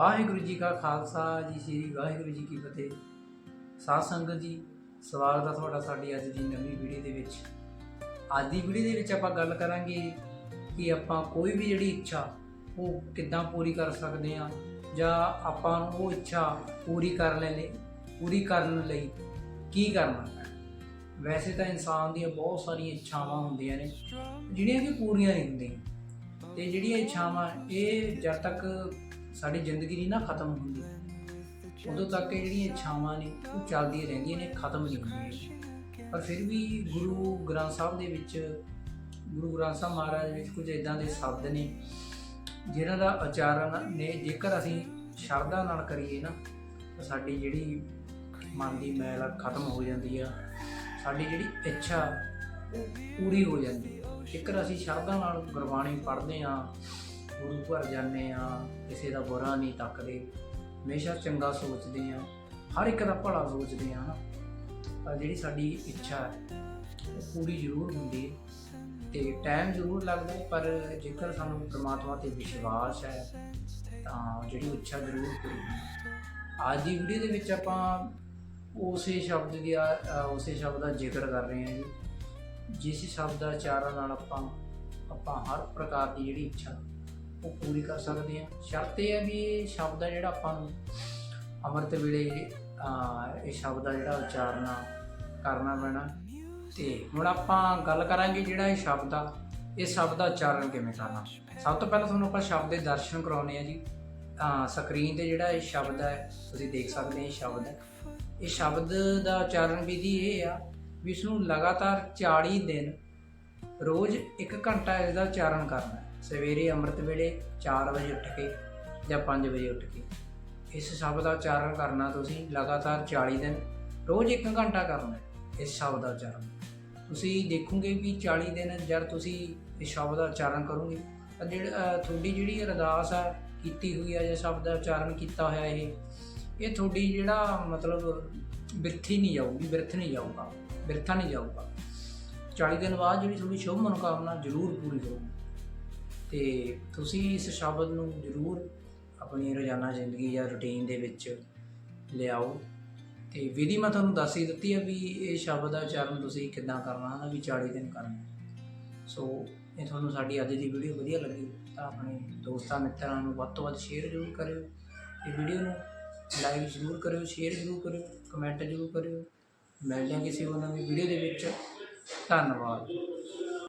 ਵਾਹਿਗੁਰੂ ਜੀ ਕਾ ਖਾਲਸਾ ਜੀ, ਸ੍ਰੀ ਵਾਹਿਗੁਰੂ ਜੀ ਕੀ ਫਤਿਹ। ਸਾਧ ਸੰਗਤ ਜੀ ਸਵਾਗਤ ਹੈ ਤੁਹਾਡਾ ਸਾਡੀ ਅੱਜ ਦੀ ਨਵੀਂ ਵੀਡੀਓ ਦੇ ਵਿੱਚ। ਅੱਜ ਦੀ ਵੀਡੀਓ ਦੇ ਵਿੱਚ ਆਪਾਂ ਗੱਲ ਕਰਾਂਗੇ ਕਿ ਆਪਾਂ ਕੋਈ ਵੀ ਜਿਹੜੀ ਇੱਛਾ, ਉਹ ਕਿੱਦਾਂ ਪੂਰੀ ਕਰ ਸਕਦੇ ਹਾਂ, ਜਾਂ ਆਪਾਂ ਨੂੰ ਉਹ ਇੱਛਾ ਪੂਰੀ ਕਰਨ ਲਈ, ਪੂਰੀ ਕਰਨ ਲਈ ਕੀ ਕਰਨਾ ਹੈ। ਵੈਸੇ ਤਾਂ ਇਨਸਾਨ ਦੀਆਂ ਬਹੁਤ ਸਾਰੀਆਂ ਇੱਛਾਵਾਂ ਹੁੰਦੀਆਂ ਨੇ, ਜਿਹੜੀਆਂ ਕਿ ਪੂਰੀਆਂ ਨਹੀਂ ਹੁੰਦੀਆਂ। ਤੇ ਜਿਹੜੀਆਂ ਇੱਛਾਵਾਂ, ਇਹ ਜਦ ਤੱਕ ਸਾਡੀ ਜ਼ਿੰਦਗੀ ਨਹੀਂ ਨਾ ਖਤਮ ਹੁੰਦੀ। ਉਦੋਂ ਤੱਕ ਇਹ ਜਿਹੜੀਆਂ ਇੱਛਾਵਾਂ ਨੇ, ਉਹ ਚੱਲਦੀਆਂ ਰਹਿੰਦੀਆਂ ਨੇ, ਖਤਮ ਨਹੀਂ ਹੁੰਦੀਆਂ। ਪਰ ਫਿਰ ਵੀ ਗੁਰੂ ਗ੍ਰੰਥ ਸਾਹਿਬ ਦੇ ਵਿੱਚ, ਗੁਰੂ ਗ੍ਰੰਥ ਸਾਹਿਬ ਮਹਾਰਾਜ ਵਿੱਚ ਕੁਝ ਇਦਾਂ ਦੇ ਸ਼ਬਦ ਨੇ ਜਿਨ੍ਹਾਂ ਦਾ ਉਚਾਰਨ ਨੇ, ਜੇਕਰ ਅਸੀਂ ਸ਼ਰਧਾ ਨਾਲ ਕਰੀਏ ਨਾ, ਤਾਂ ਸਾਡੀ ਜਿਹੜੀ ਮਨ ਦੀ ਮੈਲ ਆ, ਖਤਮ ਹੋ ਜਾਂਦੀ ਆ। ਸਾਡੀ ਜਿਹੜੀ ਇੱਛਾ, ਉਹ ਪੂਰੀ ਹੋ ਜਾਂਦੀ ਆ। ਜੇਕਰ ਅਸੀਂ ਸ਼ਰਧਾ ਨਾਲ ਗੁਰਬਾਣੀ ਪੜ੍ਹਦੇ ਆ ਗੁਰੂ ਘਰ ਜਾਂਦੇ ਆ ਕਿਸੇ ਦਾ ਬੁਰਾ ਨਹੀਂ ਤੱਕਦੇ। ਹਮੇਸ਼ਾ ਚੰਗਾ ਸੋਚਦੇ ਆ ਹਰ ਇੱਕ ਦਾ ਭਲਾ ਸੋਚਦੇ ਆ ਨਾ ਪਰ ਜਿਹੜੀ ਸਾਡੀ ਇੱਛਾ ਹੈ, ਉਹ ਪੂਰੀ ਜ਼ਰੂਰ ਹੁੰਦੀ ਹੈ ਤੇ ਟਾਈਮ ਜ਼ਰੂਰ ਲੱਗਦਾ ਹੈ, ਪਰ ਜੇਕਰ ਸਾਨੂੰ ਪ੍ਰਮਾਤਮਾ ਤੇ ਵਿਸ਼ਵਾਸ ਹੈ, ਤਾਂ ਜਿਹੜੀ ਇੱਛਾ ਜ਼ਰੂਰ ਪੂਰੀ ਹੁੰਦੀ ਅੱਜ ਦੀ ਵੀਡੀਓ ਦੇ ਵਿੱਚ ਆਪਾਂ ਉਸੇ ਸ਼ਬਦ ਦੀ ਉਸੇ ਸ਼ਬਦ ਦਾ ਜ਼ਿਕਰ ਕਰ ਰਹੇ ਹਾਂ ਜੀ। ਜਿਸ ਸ਼ਬਦ ਦਾ ਉਚਾਰਨ ਨਾਲ ਆਪਾਂ ਆਪਾਂ ਹਰ ਪ੍ਰਕਾਰ ਦੀ ਜਿਹੜੀ ਇੱਛਾ ਉਹ ਪੂਰੀ ਕਰ ਸਕਦੇ ਹਾਂ। ਸ਼ਰਤ ਇਹ ਹੈ ਵੀ ਇਹ ਸ਼ਬਦ ਆ ਜਿਹੜਾ ਆਪਾਂ ਨੂੰ ਅੰਮ੍ਰਿਤ ਵੇਲੇ ਇਹ ਸ਼ਬਦ ਦਾ ਜਿਹੜਾ ਉਚਾਰਨਾ, ਕਰਨਾ ਪੈਣਾ। ਤੇ ਹੁਣ ਆਪਾਂ ਗੱਲ ਕਰਾਂਗੇ ਜਿਹੜਾ ਇਹ ਸ਼ਬਦ ਆ ਇਹ ਸ਼ਬਦ ਦਾ ਉਚਾਰਨ ਕਿਵੇਂ ਕਰਨਾ। ਸਭ ਤੋਂ ਪਹਿਲਾਂ ਤੁਹਾਨੂੰ ਆਪਾਂ ਸ਼ਬਦ ਦੇ ਦਰਸ਼ਨ ਕਰਾਉਣੇ ਆ ਜੀ। ਸਕਰੀਨ ਤੇ ਜਿਹੜਾ ਇਹ ਸ਼ਬਦ ਹੈ, ਤੁਸੀਂ ਦੇਖ ਸਕਦੇ ਹੋ ਇਹ ਸ਼ਬਦ ਹੈ। ਇਹ ਸ਼ਬਦ ਦਾ ਉਚਾਰਨ ਵਿਧੀ ਇਹ ਆ ਵੀ ਇਸ ਨੂੰ ਲਗਾਤਾਰ 40 ਦਿਨ ਰੋਜ਼ 1 ਘੰਟਾ ਇਹਦਾ ਉਚਾਰਨ ਕਰਨਾ ਸਵੇਰੇ ਅੰਮ੍ਰਿਤ ਵੇਲੇ 4 ਵਜੇ ਉੱਠ ਕੇ ਜਾਂ 5 ਵਜੇ ਉੱਠ ਕੇ। ਇਸ ਸ਼ਬਦ ਦਾ ਉਚਾਰਨ ਕਰਨਾ ਤੁਸੀਂ ਲਗਾਤਾਰ 40 ਦਿਨ, ਰੋਜ਼ 1 ਘੰਟਾ ਕਰਨਾ ਇਸ ਸ਼ਬਦ ਦਾ ਉਚਾਰਨ। ਤੁਸੀਂ ਦੇਖੋਗੇ ਵੀ 40 ਦਿਨ ਜਦ ਤੁਸੀਂ ਇਸ ਸ਼ਬਦ ਦਾ ਉਚਾਰਨ ਕਰੋਗੇ, ਤਾਂ ਜਿਹੜਾ ਤੁਹਾਡੀ ਜਿਹੜੀ ਅਰਦਾਸ ਆ, ਕੀਤੀ ਹੋਈ ਆ ਜਾਂ ਸ਼ਬਦ ਦਾ ਉਚਾਰਨ ਕੀਤਾ ਹੋਇਆ ਇਹ ਇਹ ਤੁਹਾਡੀ ਜਿਹੜਾ ਮਤਲਬ ਬਿਰਥੀ ਨਹੀਂ ਜਾਊਗੀ, ਬਿਰਥ ਨਹੀਂ ਜਾਊਗਾ, ਬਿਰਥਾ ਨਹੀਂ ਜਾਊਗਾ। 40 ਦਿਨ ਬਾਅਦ ਜਿਹੜੀ ਤੁਹਾਡੀ ਸ਼ੁਭ ਮਨੋਕਾਮਨਾ ਜ਼ਰੂਰ ਪੂਰੀ ਹੋਊਗੀ। ਤੇ ਤੁਸੀਂ ਇਸ ਸ਼ਬਦ ਨੂੰ ਜ਼ਰੂਰ ਆਪਣੀ ਰੋਜ਼ਾਨਾ ਜ਼ਿੰਦਗੀ ਜਾਂ ਰੁਟੀਨ ਦੇ ਵਿੱਚ ਲਿਆਓ। ਤੇ ਵਿਧੀ ਮੈਂ ਤੁਹਾਨੂੰ ਦੱਸ ਹੀ ਦਿੱਤੀ ਹੈ ਵੀ ਇਹ ਸ਼ਬਦ ਦਾ ਉਚਾਰਨ ਤੁਸੀਂ ਕਿੱਦਾਂ ਕਰਨਾ ਹੈ ਵੀ 40 ਦਿਨ ਕਰਨਾ ਸੋ ਇਹ ਤੁਹਾਨੂੰ ਸਾਡੀ ਅੱਜ ਦੀ ਵੀਡੀਓ ਵਧੀਆ ਲੱਗੀ, ਤਾਂ ਆਪਣੇ ਦੋਸਤਾਂ, ਮਿੱਤਰਾਂ ਨੂੰ ਵੱਧ ਤੋਂ ਵੱਧ ਸ਼ੇਅਰ ਜ਼ਰੂਰ ਕਰਿਓ। ਇਹ ਵੀਡੀਓ ਨੂੰ ਲਾਈਕ ਜ਼ਰੂਰ ਕਰਿਓ ਸ਼ੇਅਰ ਜ਼ਰੂਰ ਕਰਿਓ ਕਮੈਂਟ ਜ਼ਰੂਰ ਕਰਿਓ। ਮਿਲਦੇ ਹਾਂ ਕਿਸੇ ਹੋਰ ਨਵੀਂ ਵੀਡੀਓ ਦੇ ਵਿੱਚ। ਧੰਨਵਾਦ।